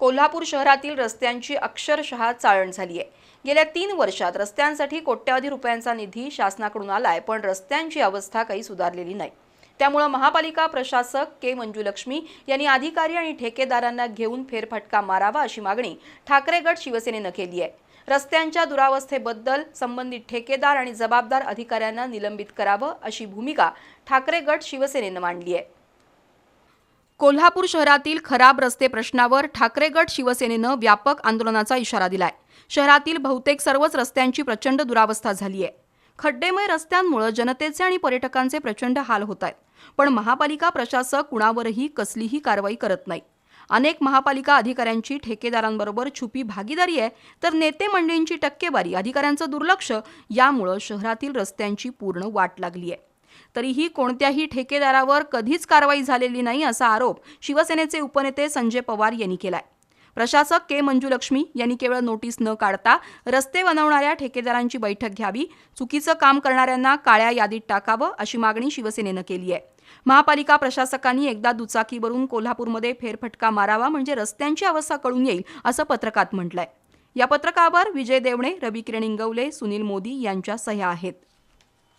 कोल्हापूर शहरातील रस्त्यांची अक्षरशः चाळण झाली आहे. गेल्या तीन वर्षात रस्त्यांसाठी कोट्यवधी रुपयांचा निधी शासनाकडून आलाय पण रस्त्यांची अवस्था काही सुधारलेली नाही. त्यामुळं महापालिका प्रशासक के मंजुलक्ष्मी यांनी अधिकारी आणि ठेकेदारांना घेऊन फेरफटका मारावा अशी मागणी ठाकरे गट शिवसेनेनं केली आहे. रस्त्यांच्या दुरावस्थेबद्दल संबंधित ठेकेदार आणि जबाबदार अधिकाऱ्यांना निलंबित करावं अशी भूमिका ठाकरे गट शिवसेनेनं मांडली आहे. कोल्हापूर शहरातील खराब रस्ते प्रश्नावर ठाकरे गट शिवसेनेनं व्यापक आंदोलनाचा इशारा दिलाय. शहरातील बहुतेक सर्वच रस्त्यांची प्रचंड दुरावस्था झाली आहे. खड्डेमय रस्त्यांमुळे जनतेचे आणि पर्यटकांचे प्रचंड हाल होत आहेत पण महापालिका प्रशासक कुणावरही कसलीही कारवाई करत नाही. अनेक महापालिका अधिकाऱ्यांची ठेकेदारांबरोबर छुपी भागीदारी आहे तर नेते मंडळींची टक्केवारी अधिकाऱ्यांचं दुर्लक्ष यामुळं शहरातील रस्त्यांची पूर्ण वाट लागली आहे. तरीही कोणत्याही ठेकेदारावर कधीच कारवाई झालेली नाही असा आरोप शिवसेनेचे उपनेते संजय पवार यांनी केलाय. प्रशासक के मंजुलक्ष्मी यांनी केवळ नोटीस न काढता रस्ते बनवणाऱ्या ठेकेदारांची बैठक घ्यावी चुकीचं काम करणाऱ्यांना काळ्या यादीत टाकावं अशी मागणी शिवसेनेनं केली आहे. महापालिका प्रशासकांनी एकदा दुचाकीवरून कोल्हापूरमध्ये फेरफटका मारावा म्हणजे रस्त्यांची अवस्था कळून येईल असं पत्रकात म्हटलंय. या पत्रकावर विजय देवणे रवी किरण इंगवले सुनील मोदी यांच्या सह्या आहेत.